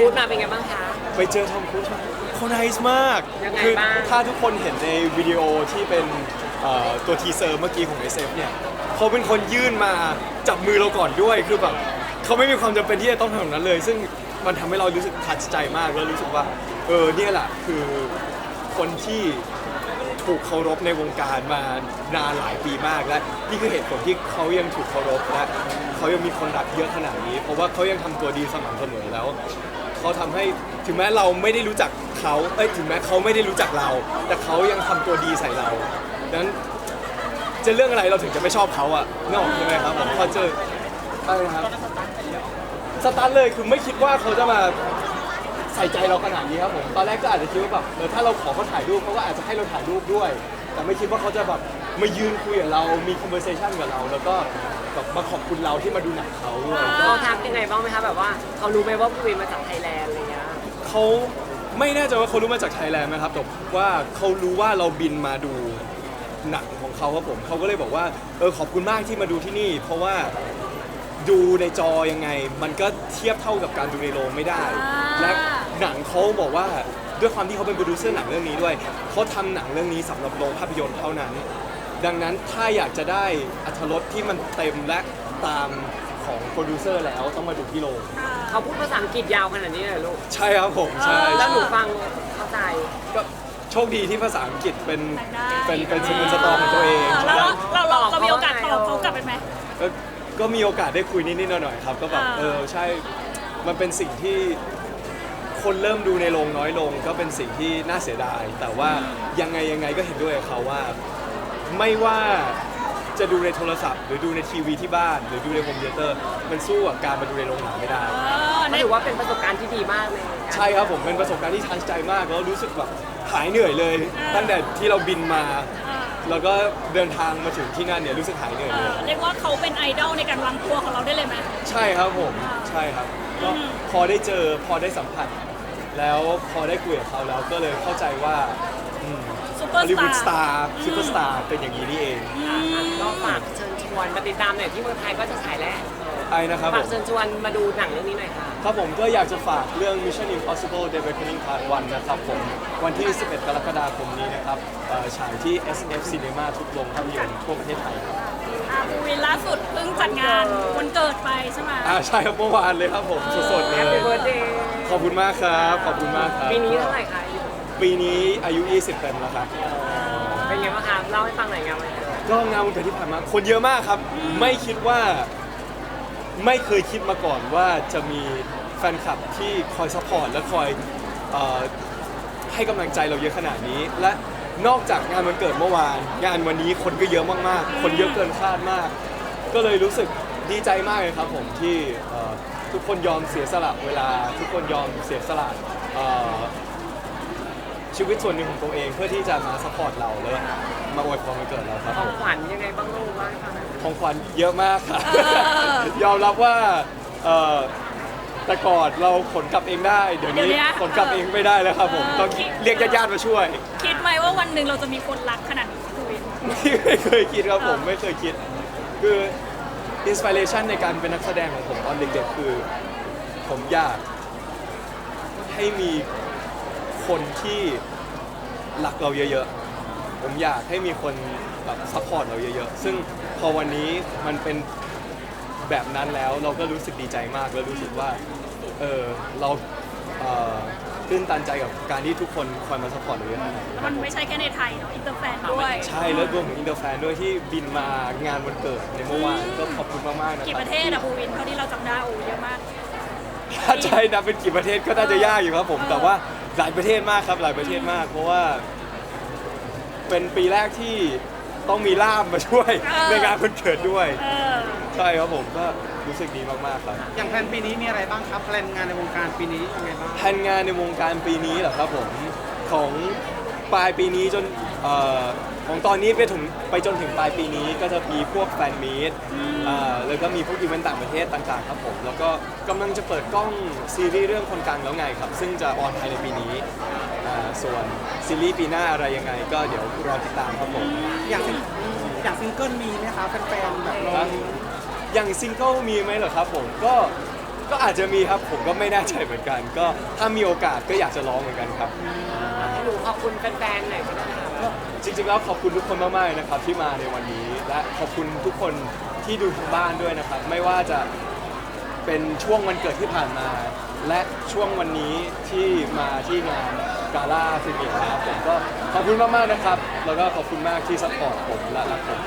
ครูซมาเป็นไงบ้างคะ ไปเจอทอมครูซมาเขาไนส์มาก ยังไงคืบ้าง ถ้าทุกคนเห็นในวิดีโอที่เป็นเอ่อตัวทีเซอร์เมื่อกี้ของ SF เนี่ยเขาเป็นคนยื่นมาจับมือเราก่อนด้วย คือแบบเขาไม่มีความจำเป็นที่จะต้องทำแบบนั้นเลย ซึ่งมันทำให้เรารู้สึกทัชใจมาก แล้วรู้สึกว่า เออเนี่ยแหละคือคนที่ถูกเคารพในวงการมานานหลายปีมากและนี่คือเหตุผลที่เขายังถูกเคารพและเขายังมีคนรักเยอะขนาดนี้ เพราะว่าเขายังทำตัวดีสม่ำเสมอแล้ว เขาทำให้ถึงแม้เราไม่ได้รู้จักเขาเอ้ยถึงแม้เขาไม่ได้รู้จักเรา แต่เขายังทำตัวดีใส่เราดังนั้นจะเรื่องอะไรเราถึงจะไม่ชอบเขาอะนึกออกใช่ไหมครับผมพอเจออะไรนะครับสตาร์ทเลยคือไม่คิดว่าเขาจะมาใส่ใจเราขนาดนี้ครับผมตอนแรกก็อาจจะคิดว่าแบบเออถ้าเราขอเขาถ่ายรูปเขาก็อาจจะให้เราถ่ายรูปด้วย แต่ไม่คิดว่าเขาจะแบบมายืนคุยกับเรามี conversation กับเรา แล้วก็ แบบมาขอบคุณเราที่มาดูหนังเขาด้วยก็เขาทักยังไงบ้างไหมคะแบบว่าเขารู้ไหมว่าภูวินมาจากไทยแลนด์อะไรเงี้ยเขาไม่แน่ใจว่าเขารู้มาจากไทยแลนด์ไหมครับแต่ว่าเขารู้ว่าเราบินมาดูหนังของเขาครับผมเขาก็เลยบอกว่าเออขอบคุณมากที่มาดูที่นี่ เพราะว่าดูในจอยังไง มันก็เทียบเท่ากับการดูในโรงไม่ได้และหนังเขาบอกว่าด้วยความที่เขาเป็นโปรดิวเซอร์หนังเรื่องนี้ด้วยเขาทำหนังเรื่องนี้สำหรับโรงภาพยนตร์เท่านั้น ดังนั้นถ้าอยากจะได้อรรถรสที่มันเต็มและตามของโปรดิวเซอร์แล้วต้องมาดูที่โรงเขาพูดภาษาอังกฤษยาวขนาดนี้เลยเหรอลูกใช่ครับผมใช่แล้วหนูฟังเข้าใจ ก็โชคดีที่ภาษาอังกฤษเป็นเป็นเป็นสกุลสตอของตัวเองเออแล้วเราเราตอบเรามีโอกาสตเขาอบว่าไงเขากลับไปไหมก็ก็มีโอกาสได้คุยนิดๆหน่อยๆครับ ก็แบบอ่าเออใช่มันเป็นสิ่งที่คนเริ่มดูในโรงน้อยลง ก็เป็นสิ่งที่น่าเสียดาย แต่ว่ายังไงยังไงก็เห็นด้วยกับเขาว่า ไม่ว่าจะดูในโทรศัพท์ หรือดูในทีวีที่บ้าน หรือดูในโฮมเทเตอร์ มันสู้กับการมาดูในโรงหนังไม่ได้เออก็ในถือว่าเป็นประสบการณ์ที่ดีมากเลยการใช่ครับผมเป็นประสบการณ์ที่ทันใจมากแล้วรู้สึกแบบหายเหนื่อยเลย ตั้งแต่ที่เราบินมาเออแล้วก็เดินทางมาถึงที่นั่นเนี่ยรู้สึกหายเหนื่อยเอเลยอเรียกว่าเขาเป็นไอดอลในการวางตัวของเราได้เลยไหมใช่ครับผมใช่ครับก็อืมพอได้เจอพอได้สัมผัส แล้วพอได้คุยกับเขาแล้วก็เลยเข้าใจว่าซูเปอฮอร์ลลีสวูดสตาตาร์ร์ซูเปอร์สตาร์เป็นอย่างนี้นี่เองอะก็ฝากเชิญชวนมาติดตามหน่อยที่เมืองไทยก็จะฉายแล้วไอ้นะครับผฝากม เชิญชวนมาดูหนังเรื่องนี้หน่อยค่ะ ครับผมก็อยากจะฝากเรื่อง Mission Impossible The Reckoning Part 1 นะครับผม วันที่ 11 กรกฎาคมนี้นะครับเอ่อฉายที่ SF Cinema ทุกโรงภาพยนตร์ทั่วประเทศไทยครับอะภูวินล่าสุดเพิ่งจัดงานวันเกิดไปใช่ไหม อ่าใช่ครับเมื่อวานเลยครับผม สดๆเล Happy ย Birthday ขอบคุณมากครับ ขอบคุณมากครับปีนี้เท่าไหร่คะอายุปีนี้อายุ 20เต็มแล้วครับ เป็นไงบ้างคะเล่าให้ฟังหน่อยงานวันเกิดก็งานวันเกิดที่ผ่านมาคนเยอะมากครับ ไม่คิดว่า ไม่เคยคิดมาก่อนว่าจะมีแฟนคลับที่คอยซัพพอร์ตและคอยเอ่อให้กำลังใจเราเยอะขนาดนี้ และนอกจากงานวันเกิดเมื่อวาน งานวันนี้คนก็เยอะมากๆ คนเยอะเกินคาดมาก ก็เลยรู้สึกดีใจมากเลยครับผมที่เอ่อ ทุกคนยอมเสียสละเวลา ทุกคนยอมเสียสละเอ่อชีวิตส่วนหนึ่งของตัวเองเพื่อที่จะมาซัพพอร์ตเราแล้วมาอวยพรวันเกิดเราครับขผองมขวัญยังไงบ้างลูกเล่าให้ฟังหน่อยของขวัญเยอะมากครับยอมรับว่าเอ่อแต่ก่อนเราขนกลับเองได้ เดี๋ยวนี้ขนกลับเองไม่ได้แล้วครับผมต้องเรียกญาติๆมาช่วย คิดไหมว่าวันหนึ่งเราจะมีคนรักขนาดนี้ภูวินไม่เคยคิดครับผมไม่เคยคิด คือ อินสปิเรชันในการเป็นนักแสดงของผมตอนเด็กๆคือ ผมอยากให้มีคนที่หลักเราเยอะๆ ผมอยากให้มีคนแบบซัพพอร์ตเราเยอะๆ ซึ่งพอวันนี้มันเป็นแบบนั้นแล้วเราก็รู้สึกดีใจมากแล้วรู้สึกว่าเออเรา ตื้นตันใจกับการที่ทุกคนคอยมาซัพพอร์ตเราเยอะขนาดนี้แล้วมันไม่ใช่แค่ในไทยเนาะอินเตอร์แฟนด้วยใช่แล้วรวมถึงอินเตอร์แฟนด้วยที่บินมางานวันเกิดในเมื่อวานก็ขอบคุณมากๆนะครับกี่ประเทศอะภูวินเท่าที่เราจำได้โอ้เยอะมาก ถ้าใช่นะเป็นกี่ประเทศก็น่าจะยากอยู่ครับผมเออแต่ว่าหลายประเทศมากครับหลายประเทศมาก เพราะว่า เป็นปีแรกที่ต้องมีล่ามมาช่วยในงานวันเกิดด้วย เออใช่ครับผมก็รู้สึกดีมากๆครับอย่างแผนปีนี้มีอะไรบ้างครับแผนงานในวงการปีนี้ยังไงบ้างแผนงานในวงการปีนี้เหรอครับผมของปลายปีนี้จนเอ่อของตอนนี้ไปถึงไปจนถึงปลายปีนี้ก็จะมีพวกแฟนมีตอ่าแล้วก็มีพวกอีเวนต์ต่างประเทศต่างๆครับผมแล้วก็กำลังจะเปิดกล้องซีรีส์เรื่องคนกลางแล้วไงครับ ซึ่งจะออนภายในปีนี้อ่าส่วนซีรีส์ปีหน้าอะไรยังไง ก็เดี๋ยวรอติดตามครับผม อย่างซิงอย่างซิงเกิลมีไหมคะแฟนๆแบบลอง อย่างซิงเกิลมีไหมเหรอครับผมก็ก็อาจจะมีครับผมก็ไม่แน่ใจเหมือนกัน ก็ถ้ามีโอกาสก็อยากจะร้องเหมือนกันครับให้หนูขอบคุณแฟนๆหน่อยก็ได้ค่ะ จริงๆแล้วขอบคุณทุกคนมากๆนะครับที่มาในวันนี้ และขอบคุณทุกคนที่ดูทางบ้านด้วยนะครับ ไม่ว่าจะเป็นช่วงวันเกิดที่ผ่านมา และช่วงวันนี้ที่มาที่งานกาล่าฟิเมียนะครับผมก็ขอบคุณมากๆนะครับ แล้วก็ขอบคุณมากที่ซัพพอร์ตผมและรักผม